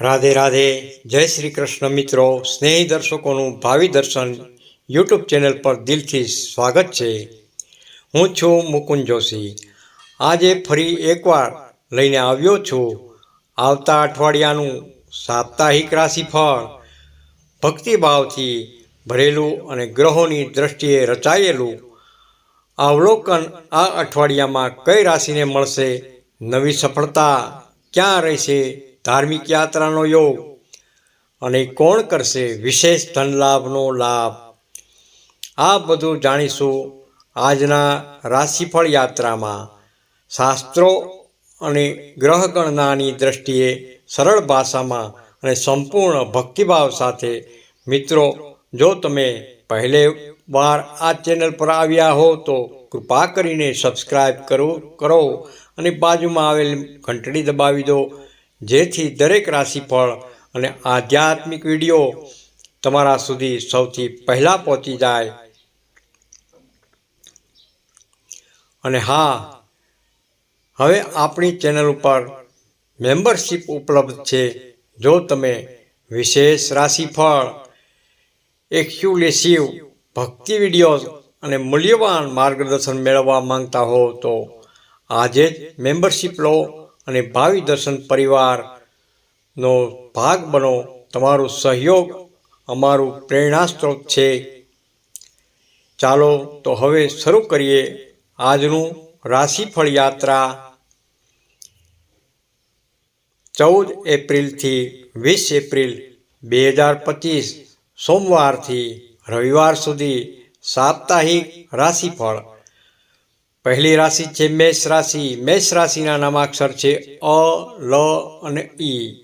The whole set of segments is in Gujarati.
રાધે રાધે, જય શ્રી કૃષ્ણ મિત્રો, સ્નેહી દર્શકોનું ભાવિ દર્શન યુટ્યુબ ચેનલ પર દિલથી સ્વાગત છે. હું છું મુકુંદ જોશી. આજે ફરી એકવાર લઈને આવ્યો છું. આવતા અઠવાડિયાનું સાપ્તાહિક રાશિફળ, ભક્તિભાવથી ભરેલું અને ગ્રહોની દ્રષ્ટિએ રચાયેલું. અવલોકન આ અઠવાડિયામાં કઈ રાશિને મળશે, નવી સફળતા ક્યાં રહેશે ધાર્મિક યાત્રાનો યોગ અને કોણ કરશે વિશેષ ધન લાભનો લાભ? આ બધું જાણીશું આજના રાશિફળ યાત્રામાં. શાસ્ત્રો અને ગ્રહગણનાની દ્રષ્ટિએ સરળ ભાષામાં અને સંપૂર્ણ ભક્તિભાવ સાથે મિત્રો, જો તમે પહેલે વાર આ ચેનલ પર આવ્યા હો તો કૃપા કરીને સબસ્ક્રાઈબ કરો કરો અને બાજુમાં આવેલ ઘંટડી દબાવી દો જેથી દરેક રાશિફળ અને આધ્યાત્મિક વીડિયો તમારા સુધી સૌથી પહેલાં પહોંચી જાય. અને હા, હવે આપણી ચેનલ ઉપર મેમ્બરશિપ ઉપલબ્ધ છે. જો તમે વિશેષ રાશિફળ એક્સ્યુલેસિવ ભક્તિ વીડિયો અને મૂલ્યવાન માર્ગદર્શન મેળવવા માંગતા હો તો આજે જ મેમ્બરશિપ લો. અને ભાવિ દર્શન પરિવારનો ભાગ બનો, તમારું સહયોગ અમારું પ્રેરણાસ્ત્રોત છે. ચાલો તો હવે શરૂ કરીએ આજનું રાશિફળ યાત્રા. ચૌદ એપ્રિલથી વીસ એપ્રિલ બે હજાર પચીસ સોમવારથી રવિવાર સુધી સાપ્તાહિક રાશિફળ પહેલી રાશિ છે મેષ રાશિ. મેષ રાશિના નામાક્ષર છે અ, લ અને ઈ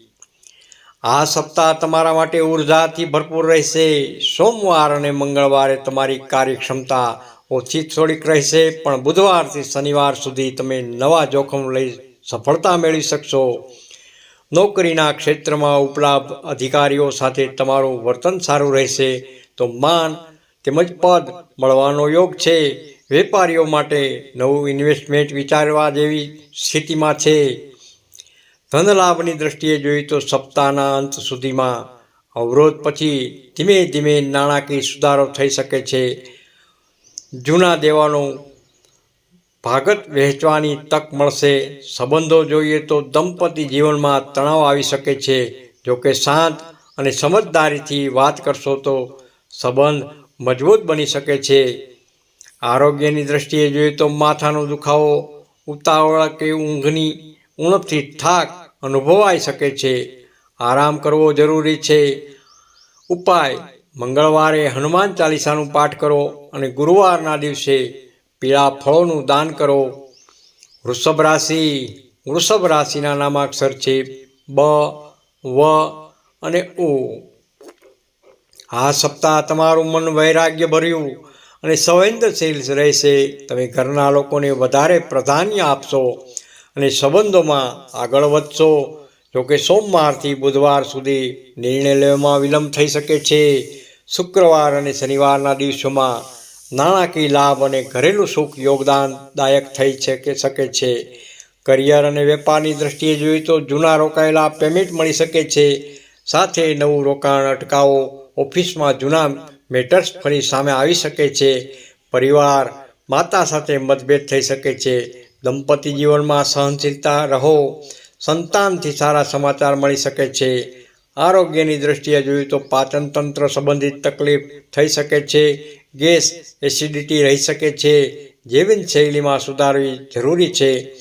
આ સપ્તાહ તમારા માટે ઉર્જાથી ભરપૂર રહેશે. સોમવાર અને મંગળવારે તમારી કાર્યક્ષમતા ઓછી થોડીક રહેશે, પણ બુધવારથી શનિવાર સુધી તમે નવા જોખમ લઈ સફળતા મેળવી શકશો. નોકરીના ક્ષેત્રમાં ઉપલબ્ધ અધિકારીઓ સાથે તમારું વર્તન સારું રહેશે. તો માન તેમજ પદ મળવાનો યોગ છે. વેપારીઓ માટે નવું ઇન્વેસ્ટમેન્ટ વિચારવા જેવી સ્થિતિમાં છે. ધન લાભની દ્રષ્ટિએ જોઈએ તો સપ્તાહના અંત સુધીમાં અવરોધ પછી ધીમે ધીમે નાણાકીય સુધારો થઈ શકે છે. જૂના દેવાનું ભાગત વહેંચવાની તક મળશે. સંબંધો જોઈએ તો દંપતી જીવનમાં તણાવ આવી શકે છે. જોકે શાંત અને સમજદારીથી વાત કરશો તો સંબંધ મજબૂત બની શકે છે. આરોગ્યની દ્રષ્ટિએ જોઈએ તો માથાનો દુખાવો, ઉતાવળ કે ઊંઘની ઉણપથી થાક અનુભવાઈ શકે છે. આરામ કરવો જરૂરી છે. ઉપાય, મંગળવારે હનુમાન ચાલીસાનું પાઠ કરો અને ગુરુવારના દિવસે પીળા ફળોનું દાન કરો. વૃષભ રાશિ, વૃષભ રાશિના નામાક્ષર છે બ, વ અને ઉ. આ સપ્તાહ તમારું મન વૈરાગ્ય ભર્યું અને સંવેદનશીલ રહેશે તમે ઘરના લોકોને વધારે પ્રાધાન્ય આપશો અને સંબંધોમાં આગળ વધશો. જોકે સોમવારથી બુધવાર સુધી નિર્ણય લેવામાં વિલંબ થઈ શકે છે. શુક્રવાર અને શનિવારના દિવસોમાં નાણાકીય લાભ અને ઘરેલું સુખ યોગદાનદાયક થઈ શકે શકે છે. કરિયર અને વેપારની દ્રષ્ટિએ જોઈએ તો જૂના રોકાયેલા પેમેન્ટ મળી શકે છે. સાથે નવું રોકાણ અટકાવો. ઓફિસમાં જૂના મેટર્સ ફરી સામે આવી શકે છે. પરિવાર, માતા સાથે મતભેદ થઈ શકે છે. દંપતી જીવનમાં સહનશીલતા રહો. સંતાનથી સારા સમાચાર મળી શકે છે. આરોગ્યની દ્રષ્ટિએ જોઈએ તો પાચન તંત્ર સંબંધિત તકલીફ થઈ શકે છે. ગેસ, એસિડિટી રહી શકે છે. જીવનશૈલીમાં સુધારવી જરૂરી છે.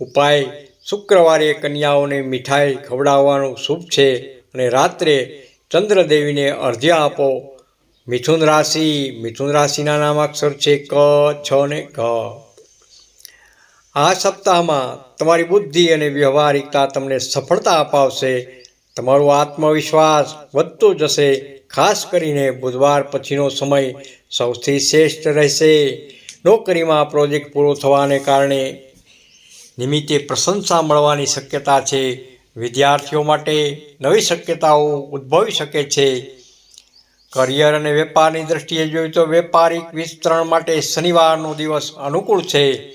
ઉપાય, શુક્રવારે કન્યાઓને મીઠાઈ ખવડાવવાનું શુભ છે અને રાત્રે ચંદ્રદેવીને અર્ધ્ય આપો. મિથુન રાશિ, મિથુન રાશિના નામાક્ષર છે ક, છ ને ક આ સપ્તાહમાં તમારી બુદ્ધિ અને વ્યવહારિકતા તમને સફળતા અપાવશે, તમારો આત્મવિશ્વાસ વધતો જશે, ખાસ કરીને બુધવાર પછીનો સમય સૌથી શ્રેષ્ઠ રહેશે. નોકરીમાં પ્રોજેક્ટ પૂરો થવાને કારણે નિમિત્તે પ્રશંસા મળવાની શક્યતા છે. વિદ્યાર્થીઓ માટે નવી શક્યતાઓ ઉદ્ભવી શકે છે. કરિયર અને વેપારની દ્રષ્ટિએ જોઈએ તો વેપારિક વિસ્તરણ માટે શનિવારનો દિવસ અનુકૂળ છે.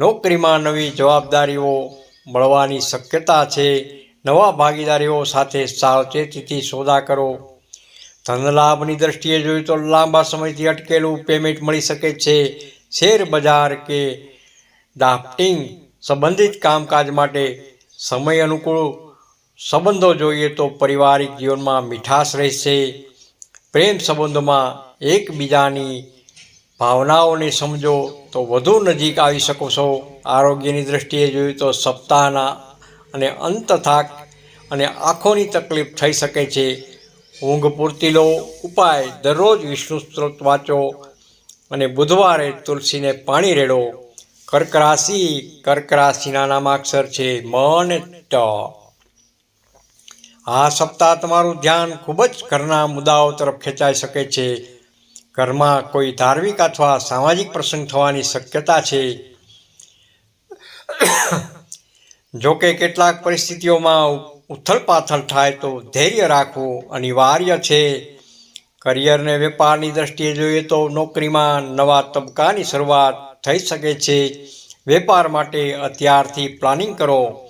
નોકરીમાં નવી જવાબદારીઓ મળવાની શક્યતા છે. નવા ભાગીદારીઓ સાથે સાવચેતીથી સોદા કરો. ધનલાભની દ્રષ્ટિએ જોઈએ તો લાંબા સમયથી અટકેલું પેમેન્ટ મળી શકે છે. શેર બજાર કે ડાફ્ટિંગ સંબંધિત કામકાજ માટે સમય અનુકૂળ સંબંધો જોઈએ તો પારિવારિક જીવનમાં મીઠાશ રહેશે. પ્રેમ સંબંધોમાં એકબીજાની ભાવનાઓને સમજો તો વધુ નજીક આવી શકો છો. આરોગ્યની દ્રષ્ટિએ જોઈએ તો સપ્તાહના અને અંત થાક અને આંખોની તકલીફ થઈ શકે છે. ઊંઘ પૂરતી લો, ઉપાય દરરોજ વિષ્ણુ સ્ત્રોત વાંચો અને બુધવારે તુલસીને પાણી રેડો. કર્ક રાશિ કર્ક રાશિના નામાક્ષર છે મ અને ટ. આ સપ્તાહ તમારું ધ્યાન ખૂબ જ ઘરના મુદ્દાઓ તરફ ખેંચાઈ શકે છે. ઘરમાં કોઈ ધાર્મિક અથવા સામાજિક પ્રસંગ થવાની શક્યતા છે. જોકે કેટલાક પરિસ્થિતિઓમાં ઉથલપાથલ થાય તો ધૈર્ય રાખવું અનિવાર્ય છે. કરિયરને વેપારની દ્રષ્ટિએ જોઈએ તો નોકરીમાં નવા તબક્કાની શરૂઆત થઈ શકે છે. વેપાર માટે અત્યારથી પ્લાનિંગ કરો.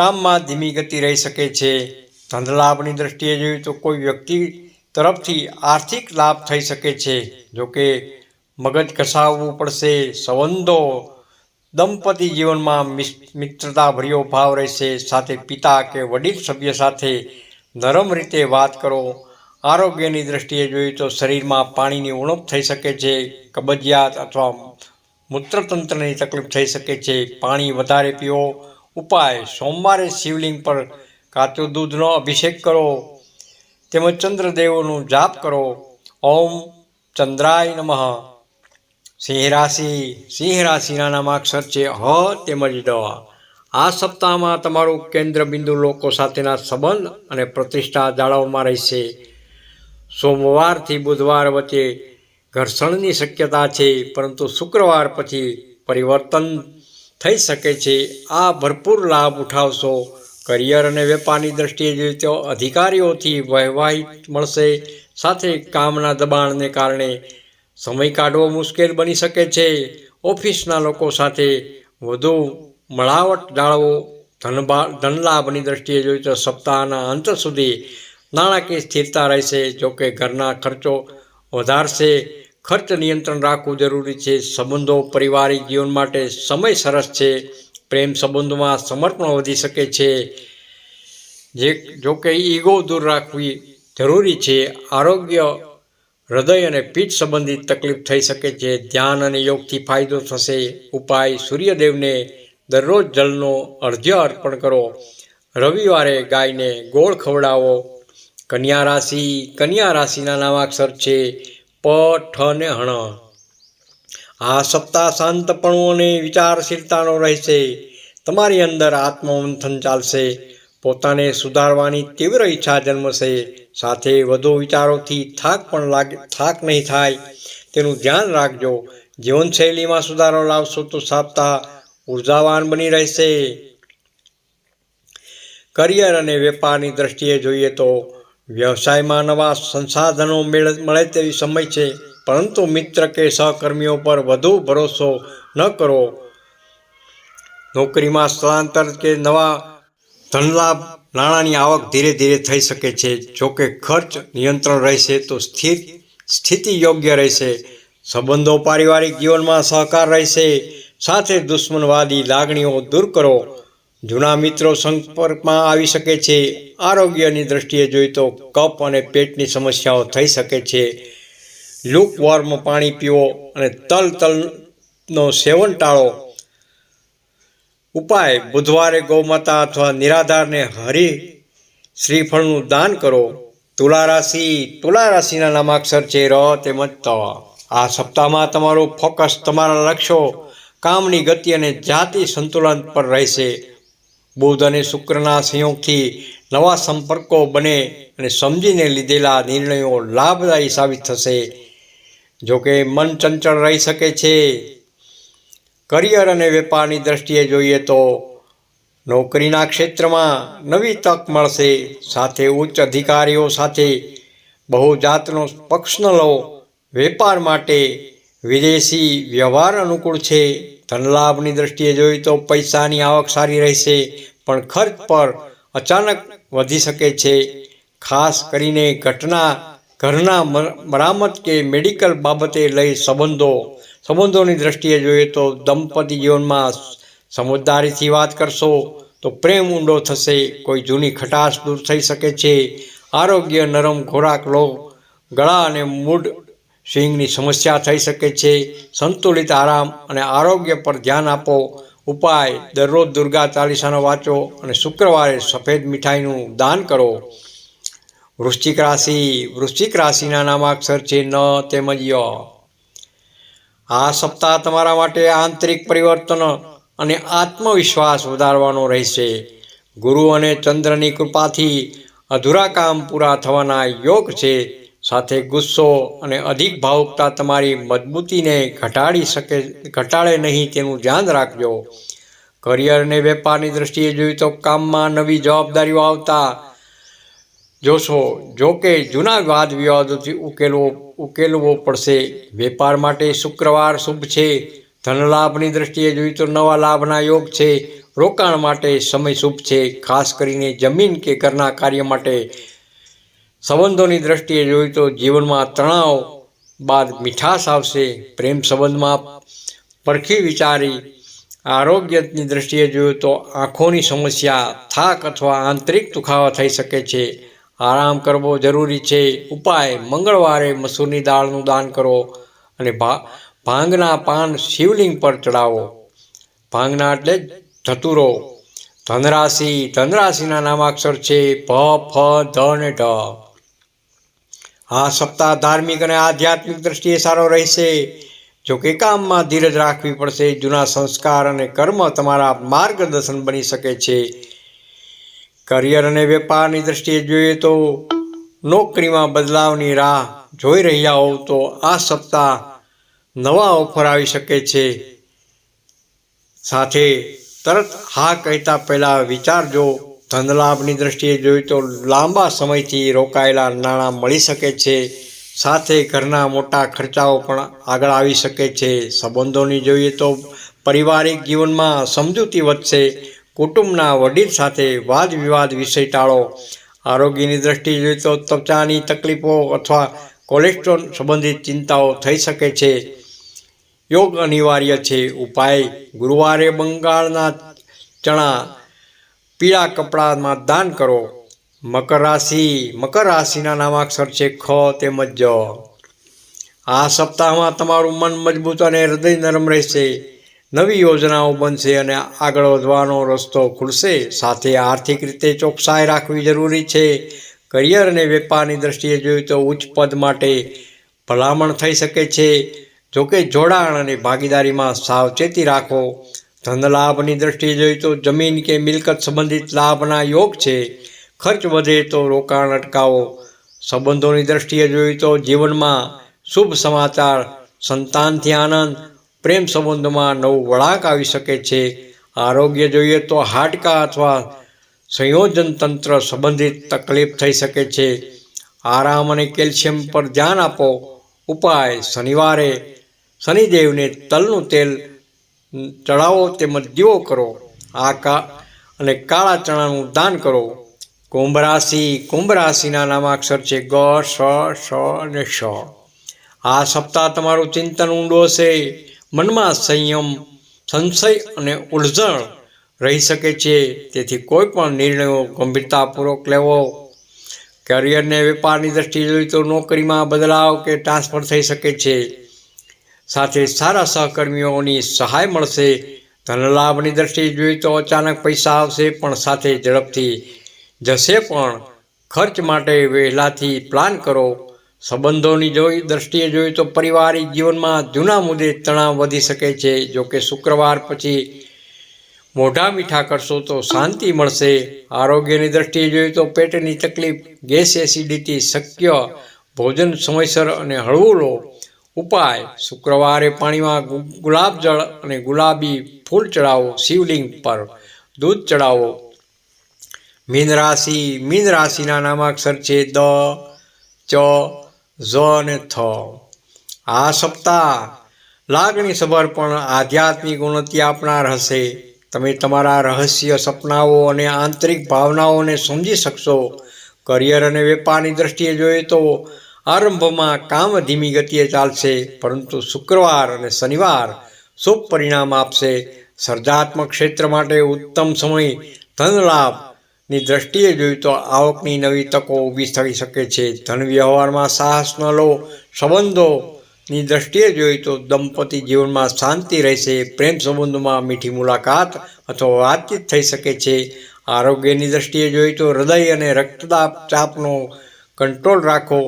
કામમાં ધીમી ગતિ રહી શકે છે. ધનલાભની દ્રષ્ટિએ જોઈએ તો કોઈ વ્યક્તિ તરફથી આર્થિક લાભ થઈ શકે છે. જોકે મગજ ઘસાવવું પડશે, સંબંધો, દંપતી જીવનમાં મિત્રતાભર્યો ભાવ રહેશે. સાથે પિતા કે વડીલ સભ્ય સાથે નરમ રીતે વાત કરો. આરોગ્યની દ્રષ્ટિએ જોઈએ તો શરીરમાં પાણીની ઉણપ થઈ શકે છે. કબજિયાત અથવા મૂત્રતંત્રની તકલીફ થઈ શકે છે. પાણી વધારે પીવો ઉપાય, સોમવારે શિવલિંગ પર કાચું દૂધનો અભિષેક કરો, તેમજ ચંદ્રદેવોનું જાપ કરો. ઓમ ચંદ્રાય નમઃ. સિંહ રાશિ, સિંહ રાશિના નામાક્ષર છે હ તેમજ ડ. આ સપ્તાહમાં તમારું કેન્દ્ર બિંદુ લોકો સાથેના સંબંધ અને પ્રતિષ્ઠા જાળવવામાં રહેશે. સોમવારથી બુધવાર વચ્ચે ઘર્ષણની શક્યતા છે, પરંતુ શુક્રવાર પછી પરિવર્તન થઈ શકે છે. આ ભરપૂર લાભ ઉઠાવશો. કરિયર અને વેપારની દ્રષ્ટિએ જોઈએ તો અધિકારીઓથી વહેવાહિત મળશે, સાથે કામના દબાણને કારણે સમય કાઢવો મુશ્કેલ બની શકે છે. ઓફિસના લોકો સાથે વધુ મળાવટ જાળવો ધનભા ધનલાભની દ્રષ્ટિએ જોઈએ તો સપ્તાહના અંત સુધી નાણાકીય સ્થિરતા રહેશે, જોકે ઘરના ખર્ચો વધારશે. ખર્ચ નિયંત્રણ રાખવું જરૂરી છે. સંબંધો પારિવારિક જીવન માટે સમય સરસ છે. પ્રેમ સંબંધોમાં સમર્પણ વધી શકે છે. જે જોકે ઈગો દૂર રાખવી જરૂરી છે. આરોગ્ય, હૃદય અને પીઠ સંબંધિત તકલીફ થઈ શકે છે. ધ્યાન અને યોગથી ફાયદો થશે. ઉપાય, સૂર્યદેવને દરરોજ જલનો અર્ધ્ય અર્પણ કરો. રવિવારે ગાયને ગોળ ખવડાવો. કન્યા રાશિ, કન્યા રાશિના નામાક્ષર છે. પ ઠ ને હણ. આ સપ્તાહ શાંતપણું અને વિચારશીલતાનો રહેશે. તમારી અંદર આત્મમંથન ચાલશે. પોતાને સુધારવાની તીવ્ર ઈચ્છા જન્મશે. સાથે વધુ વિચારોથી થાક પણ લાગે, થાક નહીં થાય. તેનું ધ્યાન રાખજો. જીવનશૈલીમાં સુધારો લાવશો તો સપ્તાહ ઉર્જાવાન બની રહેશે. કરિયર અને વેપારની દ્રષ્ટિએ જોઈએ તો વ્યવસાયમાં નવા સંસાધનો મળે તેવી સમય છે. પરંતુ મિત્ર કે સહકર્મીઓ પર વધુ ભરોસો ન કરો. નોકરીમાં સ્થળાંતર કે નવા ધનલાભ નાણાંની આવક ધીરે ધીરે થઈ શકે છે. જોકે ખર્ચ નિયંત્રણ રહેશે તો સ્થિર, સ્થિતિ યોગ્ય રહેશે. સંબંધો પારિવારિક જીવનમાં સહકાર રહેશે. સાથે દુશ્મનવાદી લાગણીઓ દૂર કરો. જૂના મિત્રો સંપર્કમાં આવી શકે છે, આરોગ્યની દ્રષ્ટિએ જોઈએ તો કફ અને પેટની સમસ્યાઓ થઈ શકે છે. લુક વોર્મ પાણી પીવો અને તલ તલનો સેવન ટાળો. ઉપાય, બુધવારે ગૌમાતા અથવા નિરાધારને હરી શ્રીફળનું દાન કરો. તુલા રાશિ, તુલા રાશિના નામાક્ષર છે, ર તેમજ ત. આ સપ્તાહમાં તમારું ફોકસ તમારા લક્ષ્યો, કામની ગતિ અને જાતિ સંતુલન પર રહેશે. બુધ અને શુક્રના સંયોગથી નવા સંપર્કો બને અને સમજીને લીધેલા નિર્ણયો લાભદાયી સાબિત થશે. જોકે મન ચંચળ રહી શકે છે. કરિયર અને વેપારની દ્રષ્ટિએ જોઈએ તો નોકરીના ક્ષેત્રમાં નવી તક મળશે. સાથે ઉચ્ચ અધિકારીઓ સાથે બહુ જાતનો પક્ષ ન લો વેપાર માટે વિદેશી વ્યવહાર અનુકૂળ છે. ધનલાભની દ્રષ્ટિએ જોઈએ તો પૈસાની આવક સારી રહેશે, પણ ખર્ચ પર અચાનક વધી શકે છે. ખાસ કરીને ઘટના, ઘરના મરામત કે મેડિકલ બાબતે લઈ સંબંધો. સંબંધોની દ્રષ્ટિએ જોઈએ તો દંપતી જીવનમાં સમજદારીથી વાત કરશો તો પ્રેમ ઊંડો થશે, કોઈ જૂની ખટાશ દૂર થઈ શકે છે. આરોગ્ય નરમ ખોરાક લો, ગળા અને મૂડ સ્વિંગની સમસ્યા થઈ શકે છે. સંતુલિત આરામ અને આરોગ્ય પર ધ્યાન આપો. ઉપાય, દરરોજ દુર્ગા ચાલીસાનો વાંચો અને શુક્રવારે સફેદ મીઠાઈનું દાન કરો. વૃશ્ચિક રાશિ, વૃશ્ચિક રાશિના નામાક્ષર છે ન તેમજ ય. આ સપ્તાહ તમારા માટે આંતરિક પરિવર્તન અને આત્મવિશ્વાસ વધારવાનો રહેશે. ગુરુ અને ચંદ્રની કૃપાથી અધૂરા કામ પૂરા થવાના યોગ છે. સાથે ગુસ્સો અને અધિક ભાવુકતા તમારી મજબૂતીને ઘટાડી શકે, ઘટાડે નહીં તેનું ધ્યાન રાખજો. કરિયર અને વેપારની દ્રષ્ટિએ જોઈએ તો કામમાં નવી જવાબદારીઓ આવતા જોશો. જો કે જૂના વાદ વિવાદોથી ઉકેલવો ઉકેલવો પડશે. વેપાર માટે શુક્રવાર શુભ છે. ધનલાભની દ્રષ્ટિએ જોઈએ તો નવા લાભના યોગ છે. રોકાણ માટે સમય શુભ છે. ખાસ કરીને જમીન કે ઘરના કાર્ય માટે સંબંધોની દ્રષ્ટિએ જોઈએ તો જીવનમાં તણાવ બાદ મીઠાશ આવશે, પ્રેમ સંબંધમાં પરખી વિચારી, આરોગ્યની દ્રષ્ટિએ જોઈએ તો આંખોની સમસ્યા, થાક અથવા આંતરિક દુખાવા થઈ શકે છે. આરામ કરવો જરૂરી છે. ઉપાય, મંગળવારે મસૂરની દાળનું દાન કરો અને ભા, ભાંગના પાન શિવલિંગ પર ચડાવો ભાંગના એટલે ધતુરો. ધનરાશિ, ધનરાશિના નામાક્ષર છે ભ ફ, ધ અને ઢ. આ સપ્તાહ ધાર્મિક અને આધ્યાત્મિક દ્રષ્ટિએ સારો રહેશે. જો કે કામમાં ધીરજ રાખવી પડશે. જૂના સંસ્કાર અને કર્મ તમારા માર્ગદર્શન બની શકે છે. કરિયર અને વેપારની દ્રષ્ટિએ જોઈએ તો નોકરીમાં બદલાવની રાહ જોઈ રહ્યા હોવ તો આ સપ્તાહ નવા ઓફર આવી શકે છે. સાથે તરત હા કહેતા પહેલાં વિચારજો. ધનલાભની દ્રષ્ટિએ જોઈએ તો લાંબા સમયથી રોકાયેલા નાણાં મળી શકે છે. સાથે ઘરના મોટા ખર્ચાઓ પણ આગળ આવી શકે છે. સંબંધોની જોઈએ તો પારિવારિક જીવનમાં સમજૂતી વધશે. કુટુંબના વડીલ સાથે વાદ વિવાદ વિષય ટાળો. આરોગ્યની દ્રષ્ટિએ જોઈએ તો ત્વચાની તકલીફો અથવા કોલેસ્ટ્રોલ સંબંધિત ચિંતાઓ થઈ શકે છે. યોગ અનિવાર્ય છે. ઉપાય. ગુરુવારે બંગાળના ચણા પીળા કપડામાં દાન કરો. મકર રાશિ, મકર રાશિના નામાક્ષર છે ખ તેમજ જ આ સપ્તાહમાં તમારું મન મજબૂત અને હૃદય નરમ રહેશે. નવી યોજનાઓ બનશે અને આગળ વધવાનો રસ્તો ખુલશે. સાથે આર્થિક રીતે ચોકસાઈ રાખવી જરૂરી છે. કરિયર અને વેપારની દ્રષ્ટિએ જોઈએ તો ઉચ્ચ પદ માટે ભલામણ થઈ શકે છે. જોકે જોડાણ અને ભાગીદારીમાં સાવચેતી રાખો. ધન લાભની દ્રષ્ટિએ જોઈએ તો જમીન કે મિલકત સંબંધિત લાભના યોગ છે. ખર્ચ વધે તો રોકાણ અટકાવો. સંબંધોની દ્રષ્ટિએ જોઈએ તો જીવનમાં શુભ સમાચાર સંતાનથી આનંદ, પ્રેમ સંબંધોમાં નવું વળાંક આવી શકે છે. આરોગ્ય જોઈએ તો હાડકા અથવા સંયોજન તંત્ર સંબંધિત તકલીફ થઈ શકે છે. આરામ અને કેલ્શિયમ પર ધ્યાન આપો. ઉપાય શનિવારે શનિદેવને તલનું તેલ ચડાવો તેમજ દીવો કરો. આ કા અને કાળા ચણાનું દાન કરો. કુંભ રાશિ કુંભ રાશિના નામાક્ષર છે ગ, સ સ અને શ આ સપ્તાહ તમારું ચિંતન ઊંડો હશે. મનમાં સંયમ, સંશય અને ઉલઝણ રહી શકે છે. તેથી કોઈ પણ નિર્ણયો ગંભીરતાપૂર્વક લેવો. કરિયરને વેપારની દ્રષ્ટિએ જોઈએ તો નોકરીમાં બદલાવ કે ટ્રાન્સફર થઈ શકે છે. સાથે સારા સહકર્મીઓની સહાય મળશે. ધનલાભની દ્રષ્ટિએ જોઈએ તો અચાનક પૈસા આવશે, પણ સાથે ઝડપથી જશે પણ. ખર્ચ માટે વહેલાથી પ્લાન કરો. સંબંધોની જોઈ દ્રષ્ટિએ જોઈએ તો પારિવારિક જીવનમાં જૂના મુદ્દે તણાવ વધી શકે છે. જોકે શુક્રવાર પછી મોઢા મીઠા કરશો તો શાંતિ મળશે. આરોગ્યની દ્રષ્ટિએ જોઈએ તો પેટની તકલીફ, ગેસ એસિડિટી, શક્ય ભોજન સમયસર અને હળવું લો. ઉપાય. શુક્રવારે પાણીમાં ગુ- ગુલાબજળ અને ગુલાબી ફૂલ ચડાવો શિવલિંગ પર. દૂધ ચડાવો. મીન રાશિ, મીન રાશિના નામાક્ષર છે દ, ચ, ઝ અને થ. આ સપ્તાહ લાગણી સભર પણ આધ્યાત્મિક ઉન્નતિ આપનાર હશે. તમે તમારા રહસ્ય સપનાઓ અને આંતરિક ભાવનાઓને સમજી શકશો. કરિયર અને વેપારની દ્રષ્ટિએ જોઈએ તો આરંભમાં કામ ધીમી ગતિએ ચાલશે, પરંતુ શુક્રવાર અને શનિવાર શુભ પરિણામ આપશે. સર્જાત્મક ક્ષેત્ર માટે ઉત્તમ સમય ધન લાભની દ્રષ્ટિએ જોઈએ તો આવકની નવી તકો ઊભી થઈ શકે છે. ધન વ્યવહારમાં સાહસ ન લો સંબંધોની દ્રષ્ટિએ જોઈએ તો દંપતી જીવનમાં શાંતિ રહેશે, પ્રેમ સંબંધોમાં મીઠી મુલાકાત અથવા વાતચીત થઈ શકે છે. આરોગ્યની દ્રષ્ટિએ જોઈએ તો હૃદય અને રક્તદાબ ચાપનો કંટ્રોલ રાખો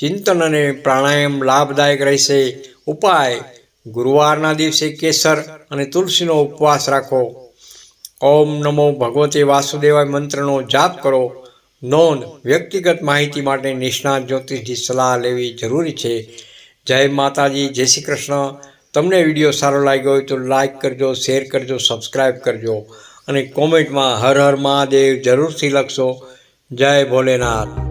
ચિંતન અને પ્રાણાયામ લાભદાયક રહેશે. ઉપાય, ગુરુવારના દિવસે કેસર અને તુલસીનો ઉપવાસ રાખો. ઓમ નમો ભગવતે વાસુદેવાય મંત્રનો જાપ કરો. નોંધ, વ્યક્તિગત માહિતી માટે નિષ્ણાત જ્યોતિષની સલાહ લેવી જરૂરી છે. જય માતાજી, જય શ્રી કૃષ્ણ. તમને વીડિયો સારો લાગ્યો હોય તો લાઈક કરજો, શેર કરજો સબસ્ક્રાઈબ કરજો અને કોમેન્ટમાં હર હર મહાદેવ જરૂરથી લખશો. જય ભોલેનાથ.